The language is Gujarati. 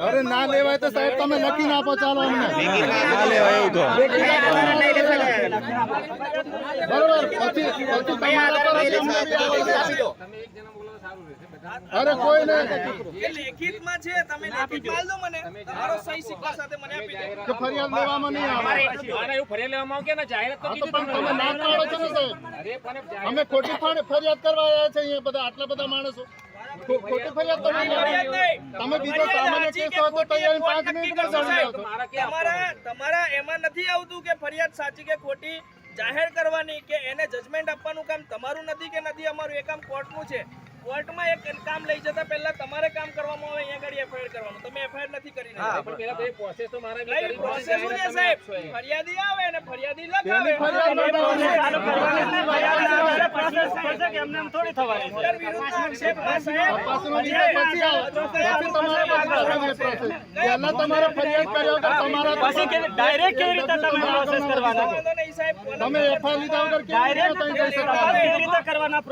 અરે ના લેવાય તો સાહેબ તમે લખીને આપો ચાલો અમને. ના લેવાય એવું તો. બરોબર પછી પછી અરે કોઈ નહીં. લેખિતમાં છે તમે લેખિત દો. મને. તમારો સહી સિક્કા સાથે મને આપી દો. કે ફરિયાદ લેવામાં નહીં આવે. આને એવું ફરિયાદ લેવામાં આવે કે ના જાહેરાત તો કીધી તમે ને સાહેબ અરે પણ જાહેરાત અમે ખોટી પણ ફરિયાદ કરવા આવ્યા છે અહીંયા બધા આટલા બધા માણસો. ખોટી ફરિયાદ. તમે બીજો સામાન્ય કેસ તો મિનિટ તમારા એમાં નથી આવતું કે ફરિયાદ સાચી કે ખોટી જાહેર કરવાની કે એને જજમેન્ટ આપવાનું કામ તમારું નથી કે નથી? અમારું એ કામ કોર્ટનું છે. કોર્ટમાં એક કામ લઈ જતા પહેલા તમારે કામ કરવામાં આવે અહીંયા આગળ એફઆઈઆર કરવાનું. તમે એફઆઈઆર નથી કરી હા પણ પહેલા તો એ process તો મારે બી નહીં, પડશે. શું છે સાહેબ. ફરિયાદી આવે અને ફરિયાદી લખાવે. ફરિયાદ નોંધાવવાની. ઉત્તર વિરુદ્ધનો આક્ષેપમાં સાહેબ તપાસનો વિષય પછી આવે. પછી તમારે પાસે આવે process. પહેલા તમારે ફરિયાદ કર્યો તો તમારા ડાયરેક્ટ કેવી રીતે તમે પ્રોસેસ કરવાના? તમે એફઆઈઆર લીધા વગર કેવી રીતે કરવાના